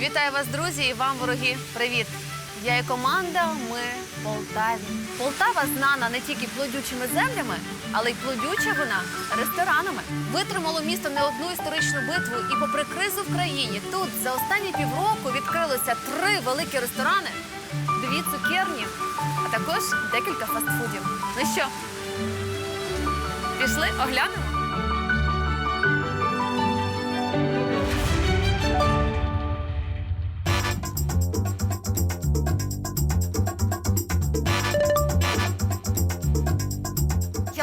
Вітаю вас, друзі, і вам, вороги, привіт! Я і команда. Ми Полтаві. Полтава знана не тільки плодючими землями, але й плодюча вона ресторанами. Витримало місто не одну історичну битву, і попри кризу в країні, тут за останні півроку відкрилося три великі ресторани, дві цукерні, а також декілька фастфудів. Ну що, пішли, оглянемо?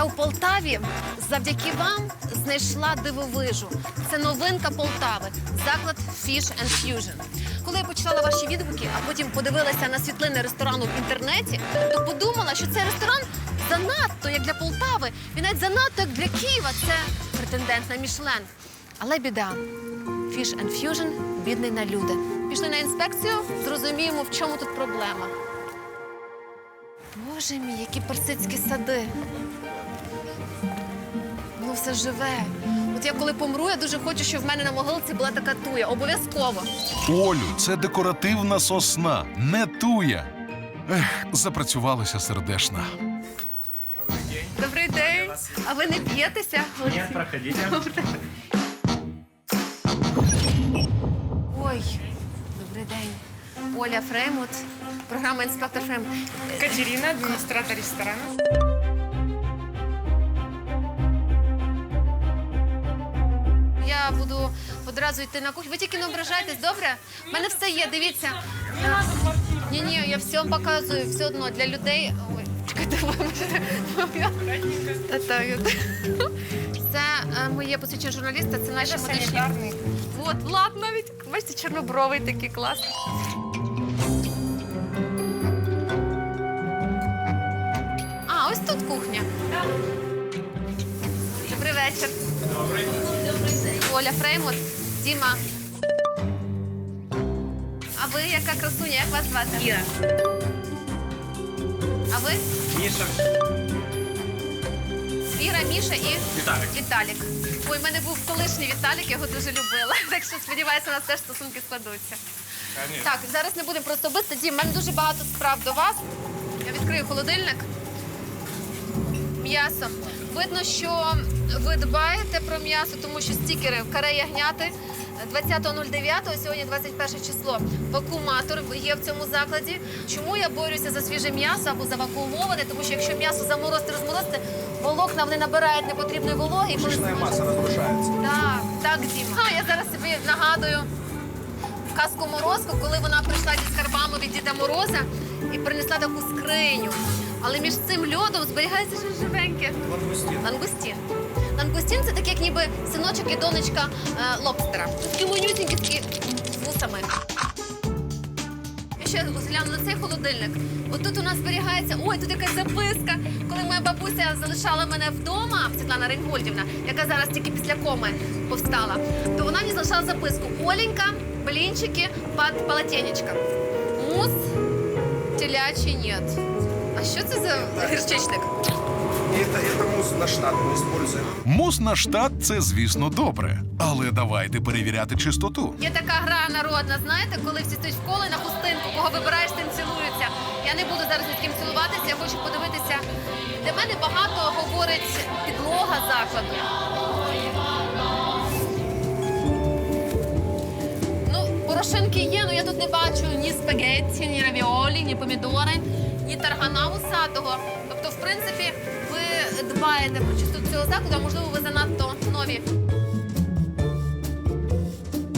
У Полтаві завдяки вам знайшла дивовижу. Це новинка Полтави, заклад Fish and Fusion. Коли я почитала ваші відгуки, а потім подивилася на світлини ресторану в інтернеті, то подумала, що цей ресторан занадто як для Полтави, він навіть занадто як для Києва. Це претендент на Мішлен. Але біда. Fish and Fusion бідний на люди. Пішли на інспекцію, зрозуміємо, в чому тут проблема. Боже мій, які персидські сади. Все живе. От я коли помру, я дуже хочу, щоб в мене на могилці була така туя. Обов'язково. Олю, це декоративна сосна, не туя. Ех, запрацювалася сердешна. Добрий день. А ви не п'єтеся? Нет, проходите. Ой, добрий день. Оля Фреймут, програма інспектор Фреймут. Катерина, администратор ресторана. Буду одразу йти на кухню. Ви тільки не ображайтесь, добре? У мене все є, дивіться. Ні, ні, я все вам показую, все одно для людей. Ой, чекайте, вибачте. Та, та, я- Це е, моє посвідчення журналіста, це наші медичні. От, Влад навіть, бачите, чорнобровий такий класний. А, ось тут кухня. Добрий вечір. Добрий. Оля Фреймут, Діма. А ви яка красуня? Як вас звати? Іра. А ви? Миша. Віра, Міша і Віталік. Віталік. Ой, в мене був колишній Віталік, я його дуже любила. Так що сподіваюся, у нас теж стосунки складуться. Так, зараз не будемо просто бити. Дім, в мене дуже багато справ до вас. Я відкрию холодильник. М'ясо. Видно, що ви дбаєте про м'ясо, тому що стікери в каре ягняти 20.09, сьогодні 21 число. Вакууматор є в цьому закладі. Чому я борюся за свіже м'ясо або за вакуумоване? Тому що якщо м'ясо заморозити, розморозити, волокна вони набирають непотрібної вологи. І Мышечная масса так, так, Діма. А, я зараз собі нагадую казку Морозку, коли вона прийшла зі скарбами від Діда Мороза і принесла таку скриню. Але між цим льодом зберігається щось живеньке. Лангустин. Лангустін. Лангустін це так, як ніби синочок і донечка е, лобстера. Такі манюсінькі такі з вусами. Я ще гляну на цей холодильник. От тут у нас зберігається. Ой, тут якась записка. Коли моя бабуся залишала мене вдома, Світлана Рейнгольдівна, яка зараз тільки після коми повстала, то вона мені залишала записку: Оленька, блінчики під полотенечко. Мус телячий нет. А що це за гірчичник? Это, это мусс на штат мы используем. Мус на штат це, звісно, добре. Але давайте перевіряти чистоту. Є така гра народна, знаєте, коли всі стоять в коло на хустинку, кого вибираєш, тим цілуються. Я не буду зараз ні з ким цілуватися, я хочу подивитися. Для мене багато говорить підлога закладу. Ну, порошинки є, але я тут не бачу ні спагетті, ні равіолі, ні помідори, ні таргана усатого. Тобто, в принципі, ви дбаєте про чистоту цього закладу, а можливо, ви занадто нові.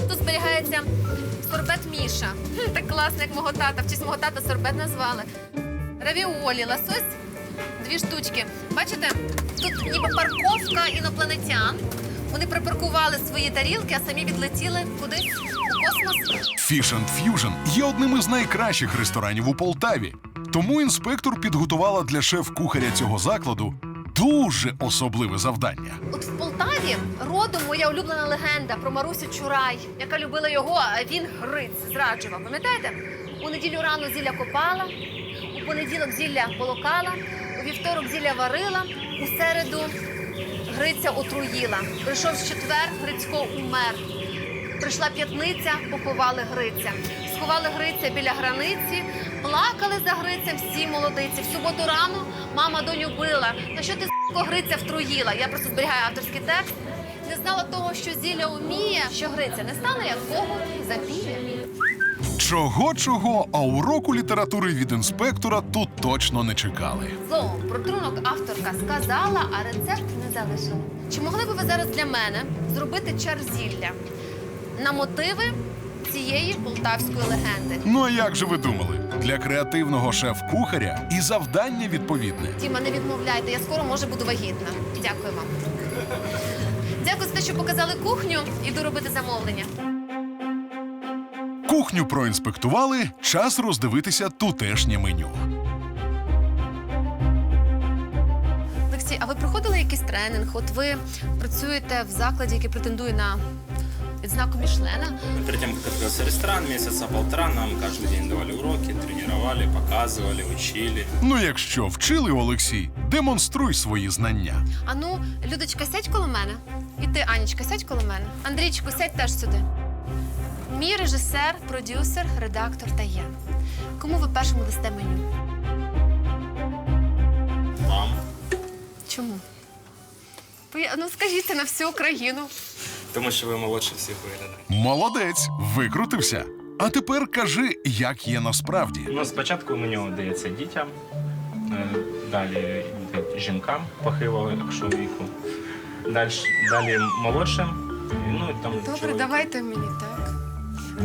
Тут зберігається сорбет Міша. Так класно, як мого тата. В честь мого тата сорбет назвали. Равіолі, лосось, дві штучки. Бачите, тут ніби парковка інопланетян. Вони припаркували свої тарілки, а самі відлетіли кудись у космос. Fish and Fusion є одним із найкращих ресторанів у Полтаві. Тому інспектор підготувала для шеф-кухаря цього закладу дуже особливе завдання. От в Полтаві родом моя улюблена легенда про Марусю Чурай, яка любила його, а він гриць зраджував. Пам'ятаєте? У неділю рано зілля копала, у понеділок зілля полокала, у вівторок зілля варила, у середу Гриця отруїла. Прийшов з четвер, Грицько умер. Прийшла п'ятниця, поховали Гриця. Сховали Гриця біля границі, плакали за Грицем всі молодиці. В суботу рано мама доню била. На що ти с**ко, Гриця втруїла? Я просто зберігаю авторський текст. Не знала того, що зілля уміє, що Гриця не стане як Богу запіє. Чого чого, а уроку літератури від інспектора тут точно не чекали. Словом, про трунок авторка сказала, а рецепт не залишила. Чи могли б ви зараз для мене зробити чар зілля на мотиви цієї полтавської легенди? Ну а як же ви думали? Для креативного шеф-кухаря і завдання відповідне. Тіма, не відмовляйте, я скоро може буду вагітна. Дякую вам. Дякую за те, що показали кухню. Іду робити замовлення. Кухню проінспектували, час роздивитися тутешнє меню. Олексій, а ви проходили якийсь тренінг? От ви працюєте в закладі, який претендує на відзнаку Мішлена. Перед тем, как открылся ресторан, месяца полтора нам каждый день давали уроки, тренировали, показывали, учили. Ну, якщо вчили Олексій, демонструй свої знання. А ну, Людочка, сядь коло мене. І ти, Анічка, сядь коло мене. Андрійчику, сядь теж сюди. Мій режисер, продюсер, редактор та я. Кому ви першому дасте меню? Вам. Чому? Поя- Ну, скажіть це на всю Україну. Тому що ви молодше всіх виглядаєте. Молодець, викрутився. А тепер кажи, як є насправді. Ну, спочатку меню дається дітям, е, далі йде жінкам похилого якщо віку, далі, далі молодшим, ну і там Добре, чоловік. давайте мені так.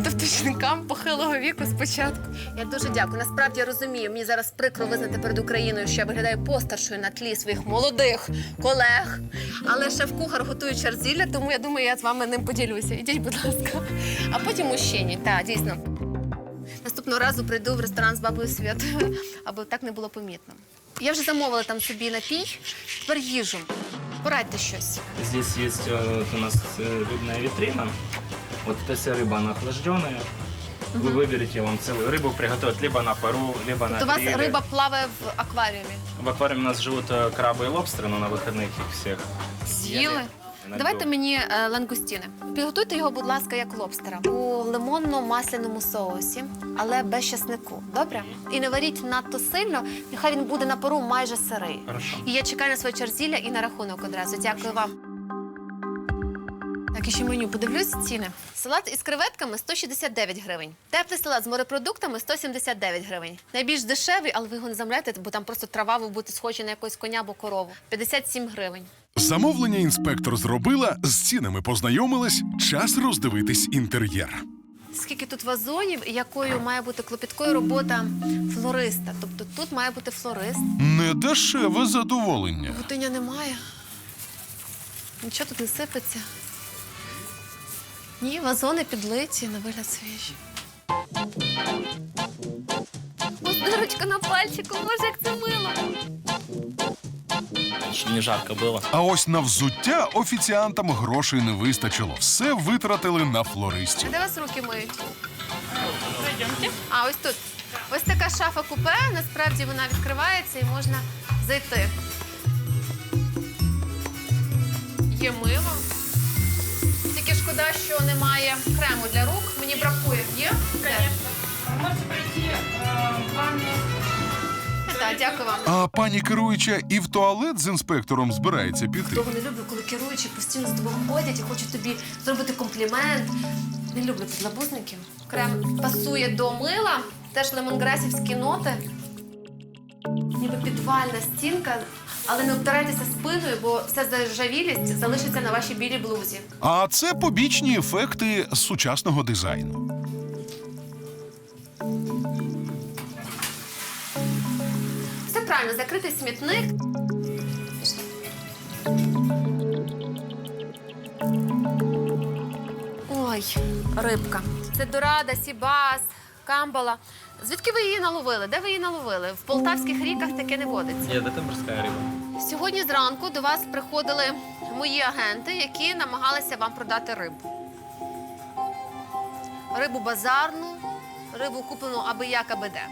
Тобто жінкам похилого віку спочатку. Я дуже дякую. Насправді я розумію. Мені зараз прикро визнати перед Україною, що я виглядаю постаршою на тлі своїх молодих колег. Але шеф-кухар готує чарзілля, тому я думаю, я з вами ним поділюся. Ідіть, будь ласка. А потім мужчині. Так, дійсно. Наступного разу прийду в ресторан з бабою Святою, аби так не було помітно. Я вже замовила там собі напій, тепер їжу. Порадьте щось. Здесь есть э, вот у нас э, рыбная витрина. Вот эта вся рыба, она охлажденная. Вы выберете вам целую рыбу приготовить либо на пару, либо То на у вас гриле. риба плаває в акваріумі. В аквариуме у нас живут э, крабы и лобстеры, но на выходных их всех З'їли? На Давайте льду. мені е, лангустіни. Підготуйте його, будь ласка, як лобстера у лимонно-масляному соусі, але без часнику. Добре? І не варіть надто сильно, нехай він буде на пару майже сирий. Хорошо. І я чекаю на своє чарзілля і на рахунок одразу. Дякую вам. Так, і ще меню подивлюсь ціни. Салат із креветками 169 гривень. Теплий салат з морепродуктами 179 гривень. Найбільш дешевий, але ви його не замовляєте, бо там просто трава ви будете схожі на якогось коня або корову. 57 гривень. Замовлення інспектор зробила, з цінами познайомилась, час роздивитись інтер'єр. Скільки тут вазонів і якою має бути клопіткою робота флориста. Тобто тут має бути флорист. Недешеве задоволення. Гутиня немає. Нічого тут не сипеться. Ні, вазони підлиті, на вигляд свіжі. Ось дирочка на пальчику, боже, як це мило. Не жарко было. А ось на взуття офіціантам грошей не вистачило. Все витратили на флористів. де вас руки миють? А, ось тут. Ось така шафа купе. Насправді вона відкривається і можна зайти. Є мило. Шкода, що немає крему для рук. Мені бракує. Є? Конечно. Можете пройти в ванну. Так, дякую вам. А пані керуюча і в туалет з інспектором збирається піти. Того не люблю, коли керуючі постійно з тобою ходять і хочуть тобі зробити комплімент. Не люблю підлабузників. Крем пасує до мила, теж лемонграсівські ноти. Ніби підвальна стінка, але не обтирайтеся спиною, бо вся заржавілість залишиться на вашій білій блузі. А це побічні ефекти сучасного дизайну. Все правильно, закритий смітник. Ой, рибка. Це дорада, сібас, камбала. Звідки ви її наловили? Де ви її наловили? В полтавських ріках таке не водиться. Нет, это морская рыба. Сьогодні зранку до вас приходили мої агенти, які намагалися вам продати рибу. Рибу базарну, рибу куплену аби як аби де.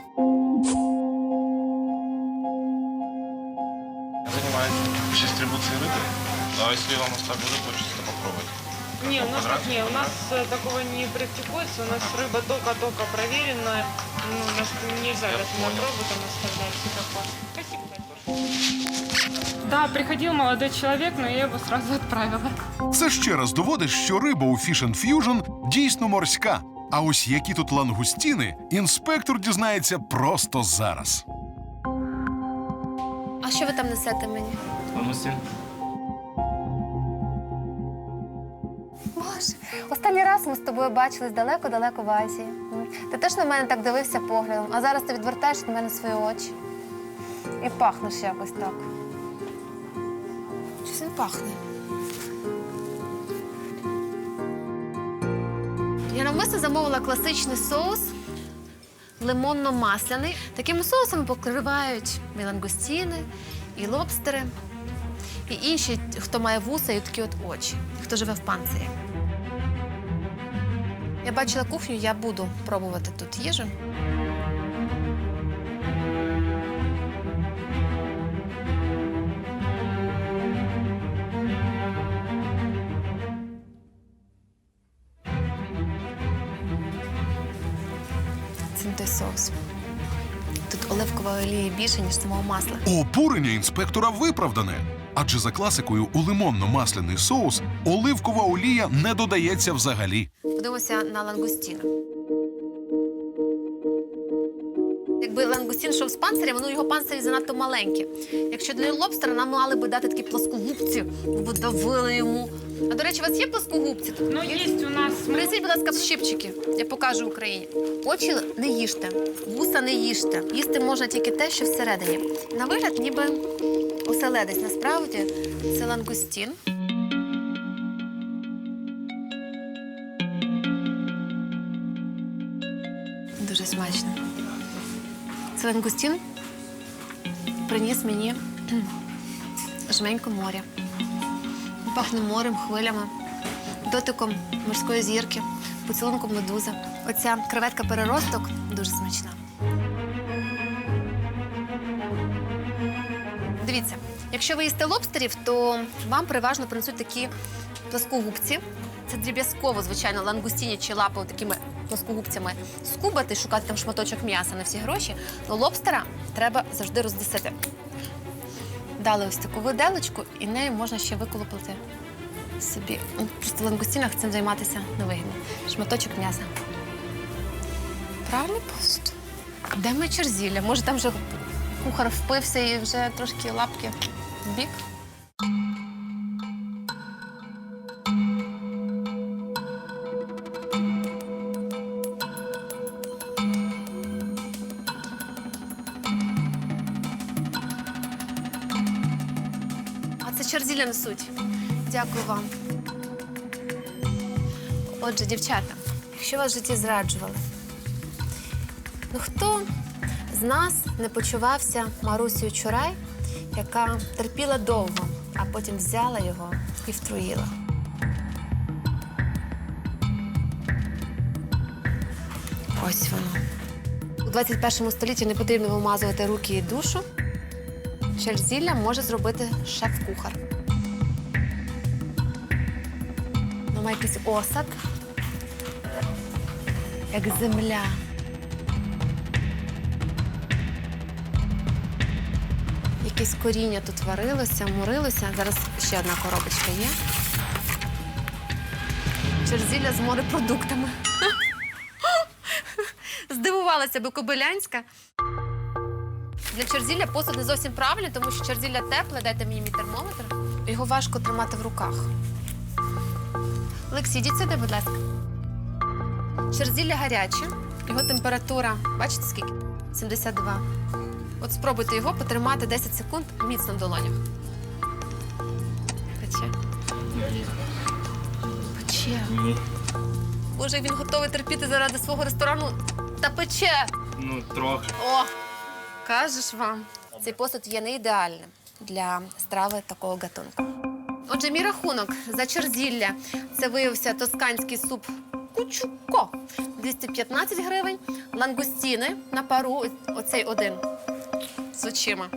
занимаюсь дистрибуцией рыбы. Но если вам оставлю рыбу, хочется попробовать. Не, у нас так не, у нас э, такого не практикуется, у нас рыба только-только проверенная, ну, у нас нельзя даже на пробу там оставлять и такое. Спасибо большое. Да, приходил молодой человек, но я его сразу отправила. Це ще раз доводить, що риба у Fish and Fusion дійсно морська. А ось які тут лангустіни, інспектор дізнається просто зараз. А що ви там несете мені? Лангустин. Раз ми з тобою бачились далеко-далеко в Азії. Ти теж на мене так дивився поглядом, а зараз ти відвертаєш від мене свої очі. І пахнеш якось так. Щось він пахне. Я навмисно замовила класичний соус лимонно-масляний. Такими соусами покривають і лангустіни, і лобстери, і інші, хто має вуса і такі от очі, хто живе в панцирі. Я бачила кухню, я буду пробувати тут їжу. Той соус. Тут оливкової олії більше, ніж самого масла. Обурення інспектора виправдане. Адже за класикою у лимонно-масляний соус оливкова олія не додається взагалі. Подивимося на лангустіна. Якби лангустін йшов з панцирем, ну його панцирі занадто маленькі. Якщо для лобстера нам мали би дати такі плоскогубці, ви б давили йому. А до речі, у вас є плоскогубці? Ну, есть у нас... мы- Принесіть, будь ласка, щипчики. Я покажу Україні. Очі не їжте, вуса не їжте. Їсти можна тільки те, що всередині. На вигляд, ніби оселедець. Насправді це лангустін. Смачно. Це лангустін приніс мені жменьку моря. Пахне морем, хвилями, дотиком морської зірки, поцілунком медузи. Оця креветка переросток дуже смачна. Дивіться, якщо ви їсте лобстерів, то вам переважно принесуть такі плоскогубці. Це дріб'язково, звичайно, лангустіні чи лапи такими плоскогубцями скубати, шукати там шматочок м'яса на всі гроші. Но лобстера треба завжди роздесити. Дали ось таку виделочку, і нею можна ще виколупати собі. Ну, Просто в лангустінах цим займатися невигідно. Шматочок м'яса. Правильний пост. Де ми черзілля? Може, там вже кухар впився і вже трошки лапки в бік? Це черзілля несуть. Дякую вам. Отже, дівчата, якщо вас в житті зраджували, ну хто з нас не почувався Марусею Чурай, яка терпіла довго, а потім взяла його і втруїла? Ось воно. У 21 столітті не потрібно вимазувати руки і душу. Черзілля може зробити шеф-кухар. Воно має якийсь осад, як земля. Якесь коріння тут варилося, мурилося. Зараз ще одна коробочка є. Черзілля з морепродуктами. Здивувалася би Кобилянська. Для черзілля посуд не зовсім правильний, тому що черзілля тепле, дайте мені мій термометр. Його важко тримати в руках. Олексій, йдіть сюди, будь ласка. Черзілля гаряче, його температура, бачите скільки? 72. От спробуйте його потримати 10 секунд міцно в долонях. Пече. Пече. Боже, він готовий терпіти заради свого ресторану. Та пече. Ну, трохи. О, кажеш вам. Цей посуд є не ідеальним для страви такого гатунку. Отже, мій рахунок за черзілля. Це виявився тосканський суп кучуко 215 гривень, лангустіни на пару, оцей один з очима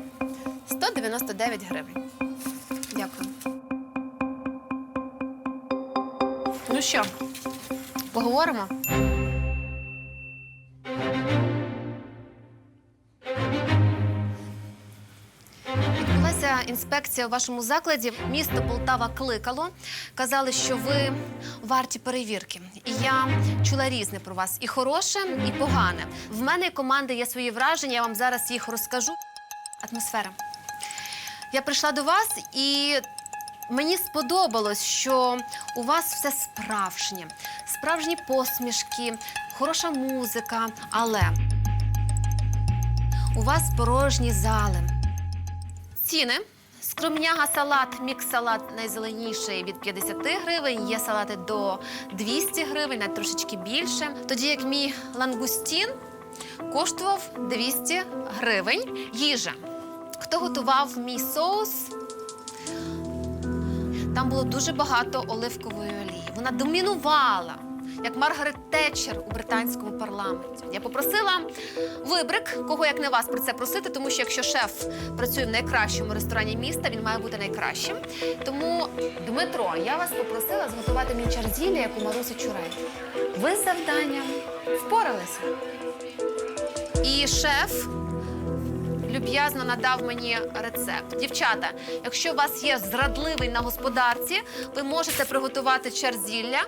199 гривень. Дякую. Ну що, поговоримо? Інспекція у вашому закладі. Місто Полтава кликало. Казали, що ви варті перевірки. І я чула різне про вас: і хороше, і погане. В мене і команди є свої враження. Я вам зараз їх розкажу. Атмосфера. Я прийшла до вас і мені сподобалось, що у вас все справжнє, справжні посмішки, хороша музика, але у вас порожні зали. Ціни. Скромняга салат, мікс-салат найзеленіший від 50 гривень. Є салати до 200 гривень, навіть трошечки більше. Тоді як мій лангустін коштував 200 гривень. Їжа. Хто готував мій соус? Там було дуже багато оливкової олії. Вона домінувала, як Маргарет Тетчер у британському парламенті. Я попросила вибрик, кого як не вас про це просити, тому що якщо шеф працює в найкращому ресторані міста, він має бути найкращим. Тому, Дмитро, я вас попросила зготувати мені чарзілля, як у Марусі Чурей. Ви з завданням впоралися. І шеф люб'язно надав мені рецепт. Дівчата, якщо у вас є зрадливий на господарці, ви можете приготувати черзілля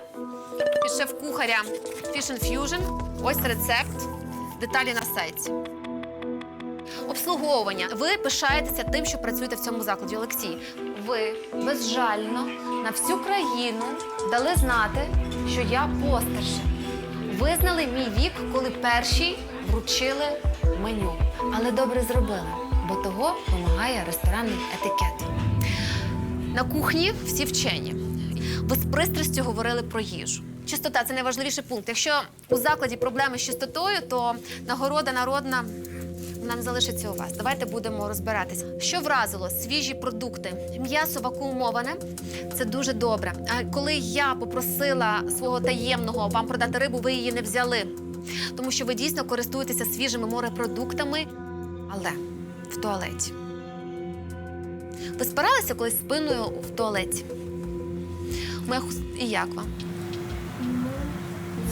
від шеф-кухаря Fish Fusion. Ось рецепт. Деталі на сайті. Обслуговування. Ви пишаєтеся тим, що працюєте в цьому закладі. Олексій, ви безжально на всю країну дали знати, що я постарше. Визнали мій вік, коли перші вручили меню. Але добре зробили, бо того вимагає ресторанний етикет. На кухні всі вчені. Ви з пристрастю говорили про їжу. Чистота це найважливіший пункт. Якщо у закладі проблеми з чистотою, то нагорода народна не залишиться у вас. Давайте будемо розбиратися. Що вразило? Свіжі продукти. М'ясо вакуумоване це дуже добре. А коли я попросила свого таємного вам продати рибу, ви її не взяли. Тому що ви дійсно користуєтеся свіжими морепродуктами, але в туалеті. Ви спиралися колись спиною в туалеті? Моя хус- І як вам?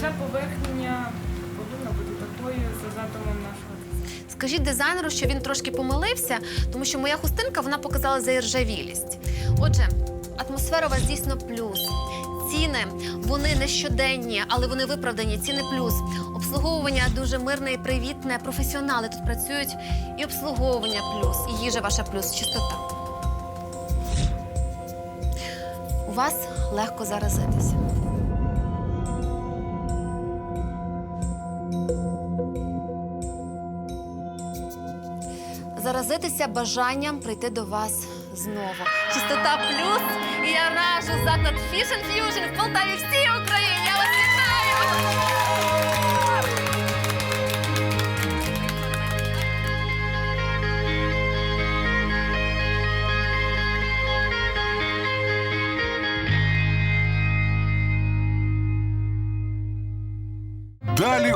Ця поверхня повинна бути такою за задумом нашого. Скажіть дизайнеру, що він трошки помилився, тому що моя хустинка вона показала заіржавілість. Отже, атмосфера у вас дійсно плюс. Ціни вони не щоденні, але вони виправдані. Ціни плюс. Обслуговування дуже мирне і привітне. Професіонали тут працюють. І обслуговування плюс, і їжа ваша плюс, чистота. У вас легко заразитися. заразитися бажанням прийти до вас знову. Чистота плюс. І я раджу заклад Fusion Fusion в Полтаві всій Україні.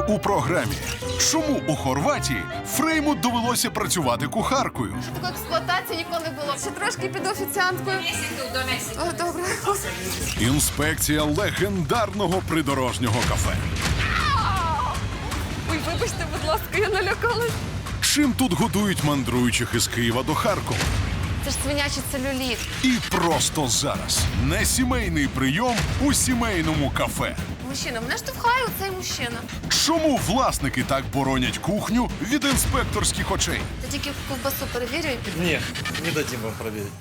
У програмі. Чому у Хорватії Фрейму довелося працювати кухаркою? Такої експлуатації ніколи не було. Ще трошки під офіціанткою. О, добре. Інспекція легендарного придорожнього кафе. Ой, вибачте, будь ласка, я налякалась. Чим тут годують мандруючих із Києва до Харкова? Це ж свинячий целюліт. І просто зараз не сімейний прийом у сімейному кафе. Мужчина, мене штовхає цей мужчина. Чому власники так боронять кухню від інспекторських очей? Та тільки ковбасу перевірю Ні, не дадим вам проверить.